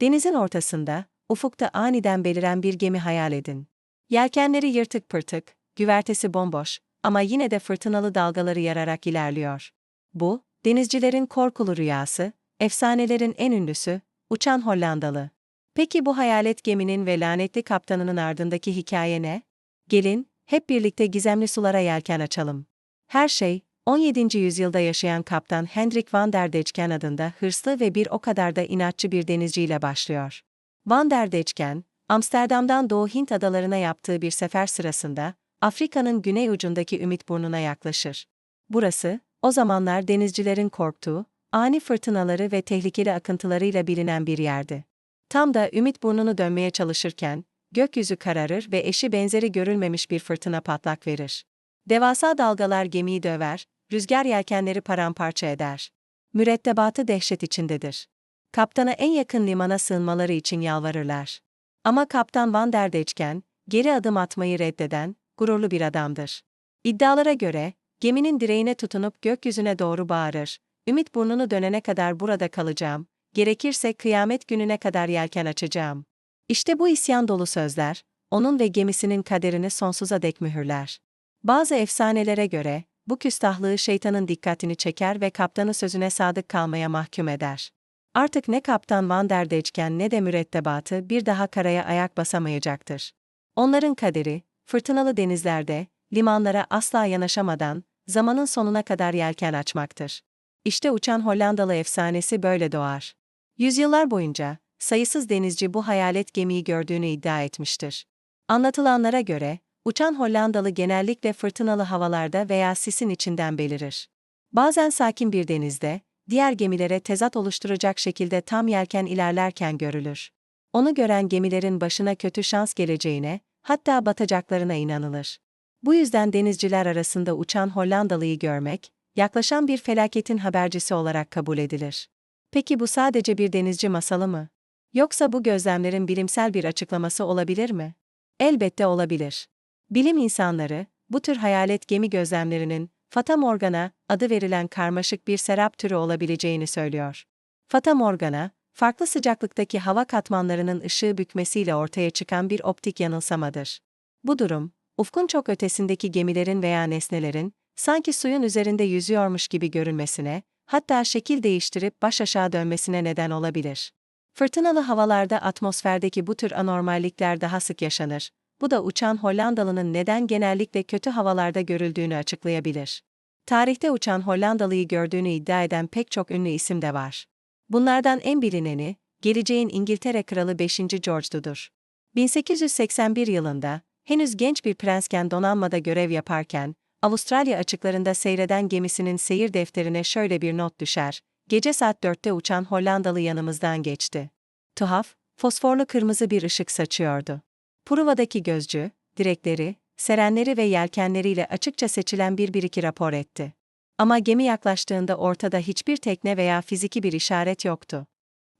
Denizin ortasında, ufukta aniden beliren bir gemi hayal edin. Yelkenleri yırtık pırtık, güvertesi bomboş ama yine de fırtınalı dalgaları yararak ilerliyor. Bu, denizcilerin korkulu rüyası, efsanelerin en ünlüsü, uçan Hollandalı. Peki bu hayalet geminin ve lanetli kaptanının ardındaki hikaye ne? Gelin, hep birlikte gizemli sulara yelken açalım. Her şey, 17. yüzyılda yaşayan kaptan Hendrik van der Decken adında hırslı ve bir o kadar da inatçı bir denizciyle başlıyor. Van der Decken, Amsterdam'dan Doğu Hint adalarına yaptığı bir sefer sırasında, Afrika'nın güney ucundaki Ümit Burnu'na yaklaşır. Burası, o zamanlar denizcilerin korktuğu, ani fırtınaları ve tehlikeli akıntılarıyla bilinen bir yerdi. Tam da Ümit Burnu'nu dönmeye çalışırken, gökyüzü kararır ve eşi benzeri görülmemiş bir fırtına patlak verir. Devasa dalgalar gemiyi döver, rüzgar yelkenleri paramparça eder. Mürettebatı dehşet içindedir. Kaptana en yakın limana sığınmaları için yalvarırlar. Ama kaptan Van der Decken, geri adım atmayı reddeden, gururlu bir adamdır. İddialara göre, geminin direğine tutunup gökyüzüne doğru bağırır, Ümit burnunu dönene kadar burada kalacağım, gerekirse kıyamet gününe kadar yelken açacağım. İşte bu isyan dolu sözler, onun ve gemisinin kaderini sonsuza dek mühürler. Bazı efsanelere göre, bu küstahlığı şeytanın dikkatini çeker ve kaptanı sözüne sadık kalmaya mahkum eder. Artık ne kaptan Van der Decken ne de mürettebatı bir daha karaya ayak basamayacaktır. Onların kaderi, fırtınalı denizlerde, limanlara asla yanaşamadan, zamanın sonuna kadar yelken açmaktır. İşte uçan Hollandalı efsanesi böyle doğar. Yüzyıllar boyunca, sayısız denizci bu hayalet gemiyi gördüğünü iddia etmiştir. Anlatılanlara göre, uçan Hollandalı genellikle fırtınalı havalarda veya sisin içinden belirir. Bazen sakin bir denizde, diğer gemilere tezat oluşturacak şekilde tam yelken ilerlerken görülür. Onu gören gemilerin başına kötü şans geleceğine, hatta batacaklarına inanılır. Bu yüzden denizciler arasında uçan Hollandalıyı görmek, yaklaşan bir felaketin habercisi olarak kabul edilir. Peki bu sadece bir denizci masalı mı? Yoksa bu gözlemlerin bilimsel bir açıklaması olabilir mi? Elbette olabilir. Bilim insanları, bu tür hayalet gemi gözlemlerinin, Fata Morgana adı verilen karmaşık bir serap türü olabileceğini söylüyor. Fata Morgana, farklı sıcaklıktaki hava katmanlarının ışığı bükmesiyle ortaya çıkan bir optik yanılsamadır. Bu durum, ufkun çok ötesindeki gemilerin veya nesnelerin, sanki suyun üzerinde yüzüyormuş gibi görünmesine, hatta şekil değiştirip baş aşağı dönmesine neden olabilir. Fırtınalı havalarda atmosferdeki bu tür anormallikler daha sık yaşanır. Bu da uçan Hollandalı'nın neden genellikle kötü havalarda görüldüğünü açıklayabilir. Tarihte uçan Hollandalıyı gördüğünü iddia eden pek çok ünlü isim de var. Bunlardan en bilineni, geleceğin İngiltere Kralı 5. George'dudur. 1881 yılında, henüz genç bir prensken donanmada görev yaparken, Avustralya açıklarında seyreden gemisinin seyir defterine şöyle bir not düşer. Gece saat dörtte uçan Hollandalı yanımızdan geçti. Tuhaf, fosforlu kırmızı bir ışık saçıyordu. Pruva'daki gözcü, direkleri, serenleri ve yelkenleriyle açıkça seçilen bir biriki rapor etti. Ama gemi yaklaştığında ortada hiçbir tekne veya fiziki bir işaret yoktu.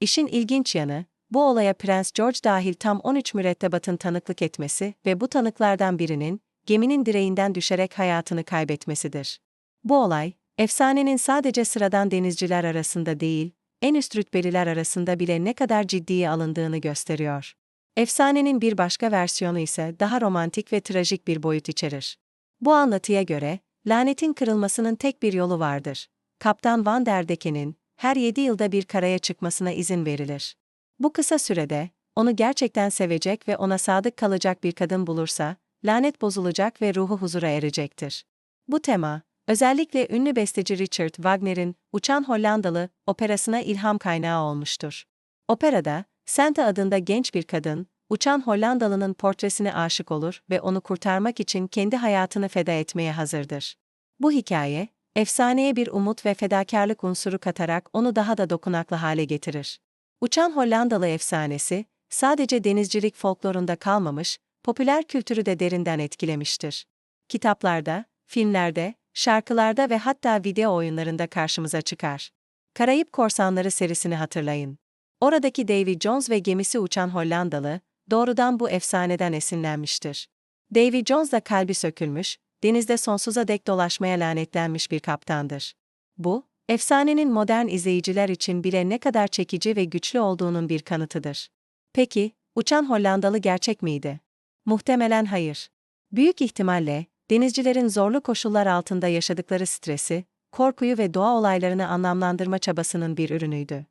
İşin ilginç yanı, bu olaya Prens George dahil tam 13 mürettebatın tanıklık etmesi ve bu tanıklardan birinin, geminin direğinden düşerek hayatını kaybetmesidir. Bu olay, efsanenin sadece sıradan denizciler arasında değil, en üst rütbeliler arasında bile ne kadar ciddiye alındığını gösteriyor. Efsanenin bir başka versiyonu ise daha romantik ve trajik bir boyut içerir. Bu anlatıya göre, lanetin kırılmasının tek bir yolu vardır. Kaptan Van der Decken'in her yedi yılda bir karaya çıkmasına izin verilir. Bu kısa sürede, onu gerçekten sevecek ve ona sadık kalacak bir kadın bulursa, lanet bozulacak ve ruhu huzura erecektir. Bu tema, özellikle ünlü besteci Richard Wagner'in Uçan Hollandalı operasına ilham kaynağı olmuştur. Operada, Santa adında genç bir kadın, uçan Hollandalı'nın portresine aşık olur ve onu kurtarmak için kendi hayatını feda etmeye hazırdır. Bu hikaye, efsaneye bir umut ve fedakarlık unsuru katarak onu daha da dokunaklı hale getirir. Uçan Hollandalı efsanesi, sadece denizcilik folklorunda kalmamış, popüler kültürü de derinden etkilemiştir. Kitaplarda, filmlerde, şarkılarda ve hatta video oyunlarında karşımıza çıkar. Karayip Korsanları serisini hatırlayın. Oradaki Davy Jones ve gemisi uçan Hollandalı, doğrudan bu efsaneden esinlenmiştir. Davy Jones da kalbi sökülmüş, denizde sonsuza dek dolaşmaya lanetlenmiş bir kaptandır. Bu, efsanenin modern izleyiciler için bile ne kadar çekici ve güçlü olduğunun bir kanıtıdır. Peki, uçan Hollandalı gerçek miydi? Muhtemelen hayır. Büyük ihtimalle, denizcilerin zorlu koşullar altında yaşadıkları stresi, korkuyu ve doğa olaylarını anlamlandırma çabasının bir ürünüydü.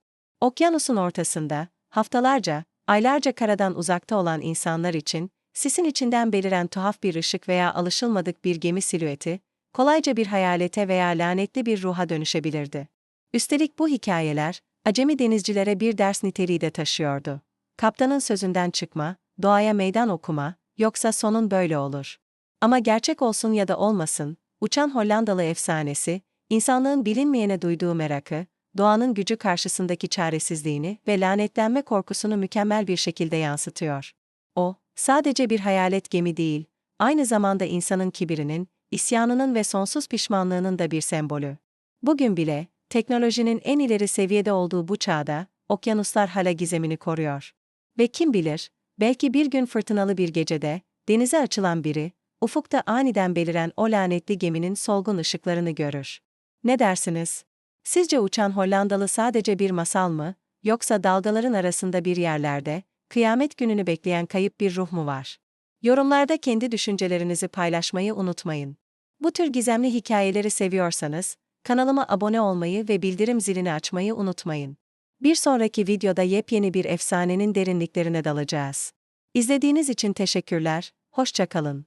Okyanusun ortasında, haftalarca, aylarca karadan uzakta olan insanlar için, sisin içinden beliren tuhaf bir ışık veya alışılmadık bir gemi silüeti, kolayca bir hayalete veya lanetli bir ruha dönüşebilirdi. Üstelik bu hikayeler, acemi denizcilere bir ders niteliği de taşıyordu. Kaptanın sözünden çıkma, doğaya meydan okuma, yoksa sonun böyle olur. Ama gerçek olsun ya da olmasın, uçan Hollandalı efsanesi, insanlığın bilinmeyene duyduğu merakı, doğanın gücü karşısındaki çaresizliğini ve lanetlenme korkusunu mükemmel bir şekilde yansıtıyor. O, sadece bir hayalet gemi değil, aynı zamanda insanın kibirinin, isyanının ve sonsuz pişmanlığının da bir sembolü. Bugün bile, teknolojinin en ileri seviyede olduğu bu çağda, okyanuslar hala gizemini koruyor. Ve kim bilir, belki bir gün fırtınalı bir gecede, denize açılan biri, ufukta aniden beliren o lanetli geminin solgun ışıklarını görür. Ne dersiniz? Sizce uçan Hollandalı sadece bir masal mı, yoksa dalgaların arasında bir yerlerde, kıyamet gününü bekleyen kayıp bir ruh mu var? Yorumlarda kendi düşüncelerinizi paylaşmayı unutmayın. Bu tür gizemli hikayeleri seviyorsanız, kanalıma abone olmayı ve bildirim zilini açmayı unutmayın. Bir sonraki videoda yepyeni bir efsanenin derinliklerine dalacağız. İzlediğiniz için teşekkürler, hoşça kalın.